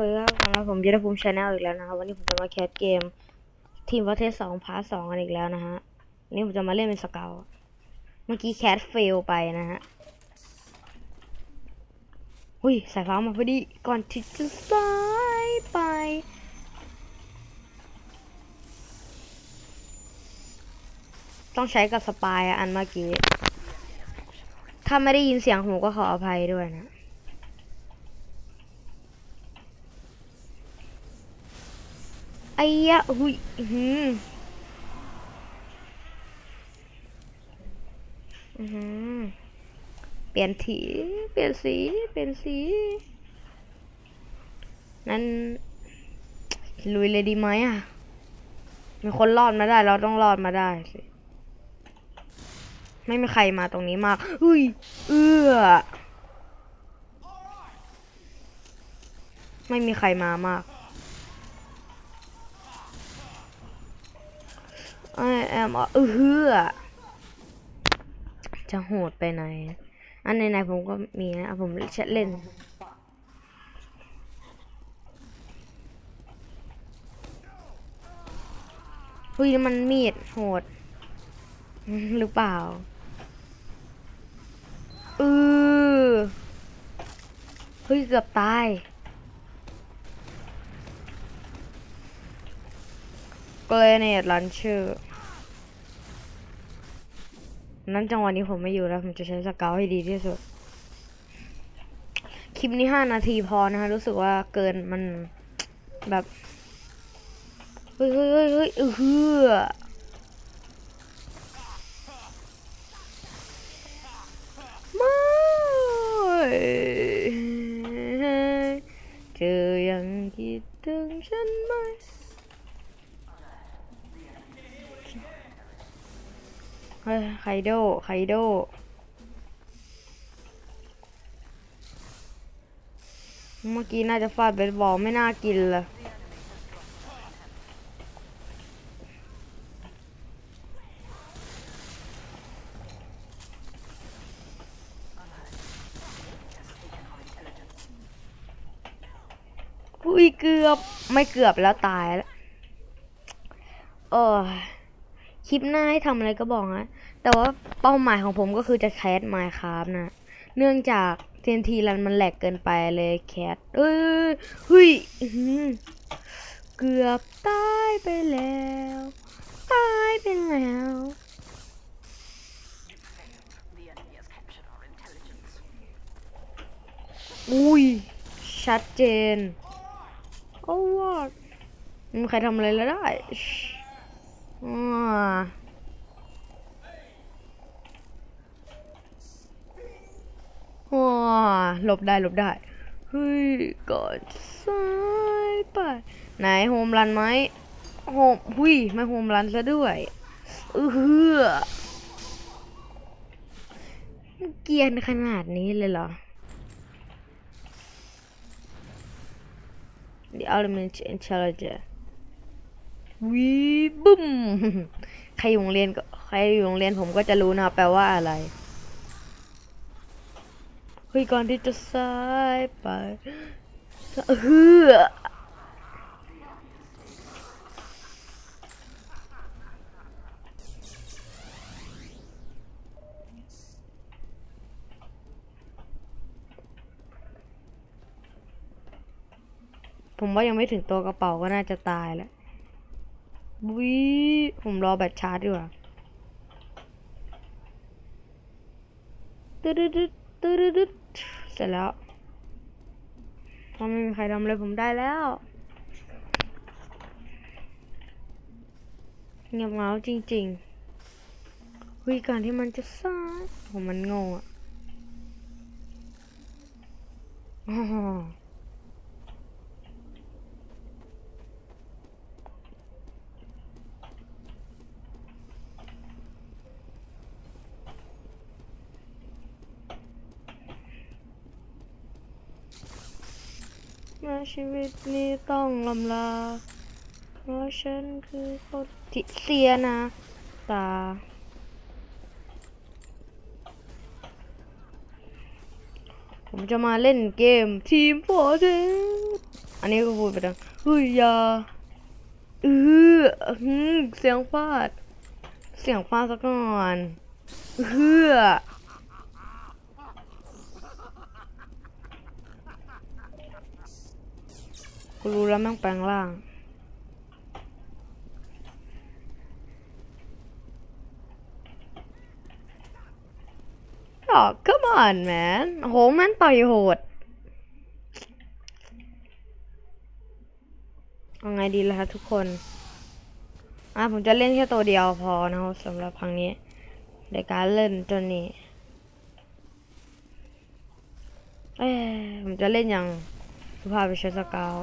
วัสดีครับสำหรับผมยุทธภูมิชาแนลอีกแล้วนะครับวันนี้ผมจะมาแคสเกม ทีมวอเทสสองพาร์ทสองกันอีกแล้วนะฮะนนี้ผมจะมาเล่นเป็นสเกลเมื่อกี้แคสเฟลไปนะฮะหุ้ยสายฟ้ามาพอดีก่อนที่จะสายไป ต้องใช้กับสปายอะอันเมื่อกี้ถ้าไม่ได้ยินเสียงผมก็ขออภัยด้วยนะ อ้ยะหุยอื้อหืมอื้อหือเปลี่ยนทีเปลี่ยนสี เปลี่ยนสี นั้นลุยเลยดีไหมอะ มีคนรอดมาได้ เราต้องรอดมาได้สิไม่มีใครมาตรงนี้มากอุ้ย เอื้อ ไม่มีใครมามาก I am เออเฮือจะโหดไปไหน อันไหนๆผมก็มีนะเอาผมเชเล่นเฮ้ยมันมีดโหด หรือเปล่าเออเฮ้ยเกือบตายเกรเนตลันเชอร์ นั้นจังหวะนี้ผมไม่อยู่แล้ว ผมจะใช้สเกลให้ดีที่สุด คลิปนี้ห้านาทีพอนะคะรู้สึกว่าเกินมันแบบเฮ้ยเฮ้ยเฮ้ยเฮ้ยเออเฮือไม่ เฮ้ยไคโดไคโดเมื่อกี้น่าจะฟาดเบสบอลไม่น่ากินเลยอุ้ยเกือบไม่เกือบแล้วตายแล้วเออ คลิปหน้าให้ทำอะไรก็บอกนะแต่ว่าเป้าหมายของผมก็คือจะแคสไมค์ครับนะ เนื่องจากเทนทีรันมันแหลกเกินไปเลยแคสเอ้ยเฮ้ยเกือบตายไปแล้วตายไปแล้วอุ้ย ชัดเจน โอ้ว่าม่มีใครทำอะไรแล้วได้ ว้าหลบได้หลบได้ เฮ้ยก่อนซ้ายไป ไหนโฮมรันไหมโฮมหุยไม่โฮมรันซะด้วยเออหือเกียนขนาดนี้เลยเหรอ The Element Intelligence วีบึ้ม ใครอยู่โรงเรียนก็ใครอยู่โรงเรียนผมก็จะรู้นะแปลว่าอะไรเฮ้ยก่อนที่จะซ้ายไปเฮือผมว่ายังไม่ถึงตัวกระเป๋าก็น่าจะตายแล้ว วิผมรอแบตชาร์จดีกว่าตึ๊ดตึ๊ดตึ๊ดตึ๊ดเสร็จแล้วเพราะไม่มีใครทำอะไรผมได้แล้วเงียบเหงาจริงๆวิก่อนที่มันจะซ่าผมมันงงอะ แม้ชีวิตนี้ต้องลำลา เพราะฉันคือคนที่เสียนะตา ผมจะมาเล่นเกมทีมโฟร์เทอันนี้ก็พูดไปดังเฮ้ยยาเออเสียงฟาด เสียงฟาดซะก่อนเฮือ กูรู้แล้วแม่งแปลงร่างอ๋อ come on man โหแม่นต่อยโหดเอาไงดีล่ะครับทุกคน อะผมจะเล่นแค่ตัวเดียวพอนะครับสำหรับครั้งนี้ในการเล่นตัวนี้ เอ้ยผมจะเล่นอย่างสุภาพไปใช้สกาว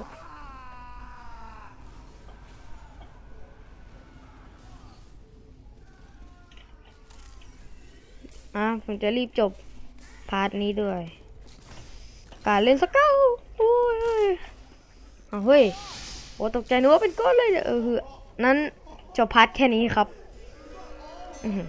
ผมจะรีบจบพาร์ทนี้ด้วย การเล่นสเกาโอ้ยเอ้ยอ้าวเฮ้ยโอ้ตกใจนึกว่าเป็นก้อนเลยเออนั้นจบพาร์ทแค่นี้ครับ อือ